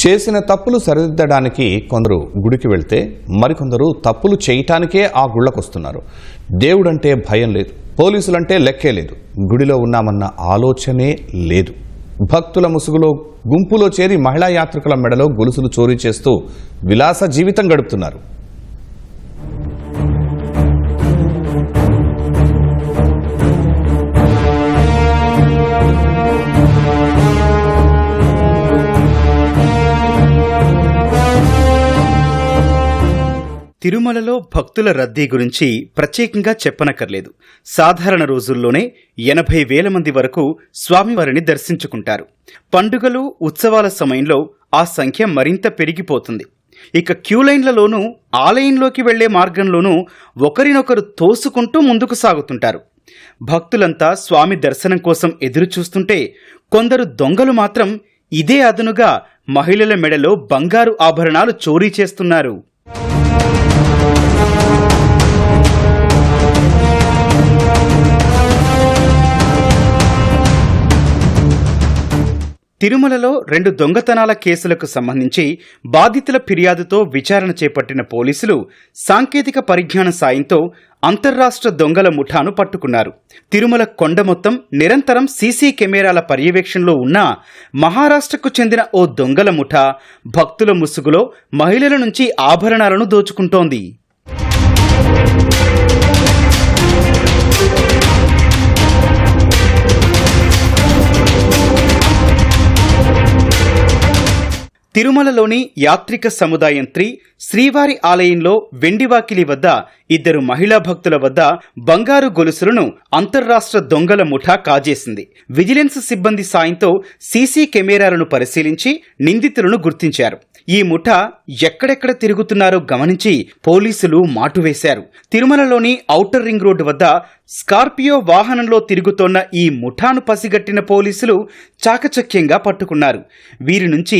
చేసిన తప్పులు సరిదిద్దడానికి కొందరు గుడికి వెళ్తే మరికొందరు తప్పులు చేయటానికే ఆ గుళ్ళకొస్తున్నారు. దేవుడంటే భయం లేదు పోలీసులంటే లెక్కే లేదు గుడిలో ఉన్నామన్న ఆలోచనే లేదు. భక్తుల ముసుగులో గుంపులో చేరి మహిళా యాత్రికుల మెడలో గొలుసులు చోరీ చేస్తూ విలాస జీవితం గడుపుతున్నారు. తిరుమలలో భక్తుల రద్దీ గురించి ప్రత్యేకంగా చెప్పనక్కర్లేదు. సాధారణ రోజుల్లోనే ఎనభై వేల మంది వరకు స్వామివారిని దర్శించుకుంటారు. పండుగలు ఉత్సవాల సమయంలో ఆ సంఖ్య మరింత పెరిగిపోతుంది. ఇక క్యూ లైన్లలోనూ ఆలయంలోకి వెళ్ళే మార్గంలోనూ ఒకరినొకరు తోసుకుంటూ ముందుకు సాగుతుంటారు. భక్తులంతా స్వామి దర్శనం కోసం ఎదురు చూస్తుంటే కొందరు దొంగలు మాత్రం ఇదే అదనుగా మహిళల మెడలో బంగారు ఆభరణాలు చోరీ చేస్తున్నారు. Thank you. తిరుమలలో రెండు దొంగతనాల కేసులకు సంబంధించి బాధితుల ఫిర్యాదుతో విచారణ చేపట్టిన పోలీసులు సాంకేతిక పరిజ్ఞాన సాయంతో అంతర్రాష్ట్ర దొంగల ముఠాను పట్టుకున్నారు. తిరుమల కొండ మొత్తం నిరంతరం సీసీ కెమెరాల పర్యవేక్షణలో ఉన్న మహారాష్ట్రకు చెందిన ఓ దొంగల ముఠా భక్తుల ముసుగులో మహిళల నుంచి ఆభరణాలను దోచుకుంటోంది. తిరుమలలోని యాత్రిక సముదాయం త్రి శ్రీవారి ఆలయంలో వెండివాకిలి వద్ద ఇద్దరు మహిళా భక్తుల వద్ద బంగారు గొలుసులను అంతర్రాష్ట్ర దొంగల ముఠా కాజేసింది. విజిలెన్స్ సిబ్బంది సాయంతో సీసీ కెమెరాలను పరిశీలించి నిందితులను గుర్తించారు. ఈ ముఠా ఎక్కడెక్కడ తిరుగుతున్నారో గమనించి పోలీసులు మాటు వేశారు. తిరుమలలోని ఔటర్ రింగ్ రోడ్డు వద్ద స్కార్పియో వాహనంలో తిరుగుతోన్న ఈ ముఠాను పసిగట్టిన పోలీసులు చాకచక్యంగా పట్టుకున్నారు. వీరి నుంచి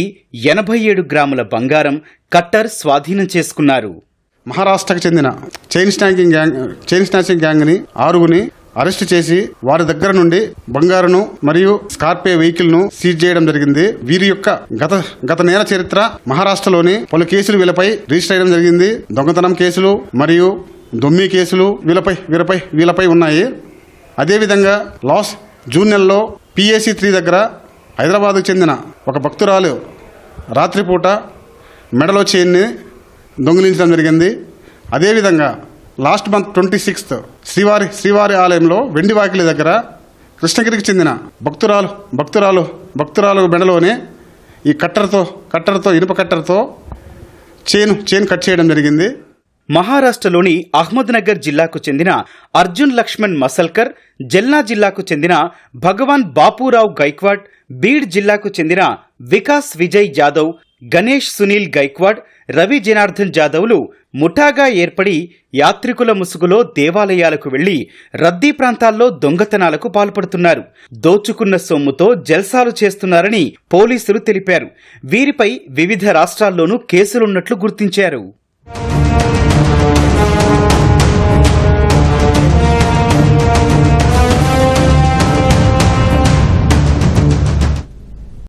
ఎనభై ఏడు గ్రాముల బంగారం కట్టర్ స్వాధీనం చేసుకున్నారు. మహారాష్ట్రకు చెందిన chain snatching gang chain snatching గ్యాంగ్ని ఆరుగుని అరెస్ట్ చేసి వారి దగ్గర నుండి బంగారును మరియు స్కార్పియో వెహికల్ను సీజ్ చేయడం జరిగింది. వీరి యొక్క గత గత నేల చరిత్ర మహారాష్ట్రలోని పలు కేసులు వీళ్ళపై రిజిస్టర్ చేయడం జరిగింది. దొంగతనం కేసులు మరియు దొమ్మి కేసులు వీళ్ళపై వీళ్ళపై వీళ్ళపై ఉన్నాయి. అదేవిధంగా లాస్ జూన్ నెలలో పిఎస్సి త్రీ దగ్గర హైదరాబాద్కు చెందిన ఒక భక్తురాలు రాత్రిపూట మెడలో చైన్ని దొంగిలించడం జరిగింది. అదేవిధంగా లాస్ట్ మంత్ ట్వంటీ సిక్స్త్ శ్రీవారి శ్రీవారి ఆలయంలో వెండివాకిలి దగ్గర కృష్ణగిరికి చెందిన భక్తురాలు భక్తురాలు భక్తురాలు మెడలోనే ఈ కట్టర్తో కట్టర్తో ఇనుప కట్టర్తో చైన్ చైన్ కట్ చేయడం జరిగింది. మహారాష్ట్రలోని అహ్మద్నగర్ జిల్లాకు చెందిన అర్జున్ లక్ష్మణ్ మసల్కర్ జల్నా జిల్లాకు చెందిన భగవాన్ బాపురావు గైక్వాడ్ బీడ్ జిల్లాకు చెందిన వికాస్ విజయ్ యాదవ్ గణేష్ సునీల్ గైక్వాడ్ రవి జనార్దన్ జాదవ్లు ముఠాగా ఏర్పడి యాత్రికుల ముసుగులో దేవాలయాలకు వెళ్ళి రద్దీ ప్రాంతాల్లో దొంగతనాలకు పాల్పడుతున్నారు. దోచుకున్న సొమ్ముతో జల్సాలు చేస్తున్నారని పోలీసులు తెలిపారు. వీరిపై వివిధ రాష్ట్రాల్లోనూ కేసులున్నట్లు గుర్తించారు.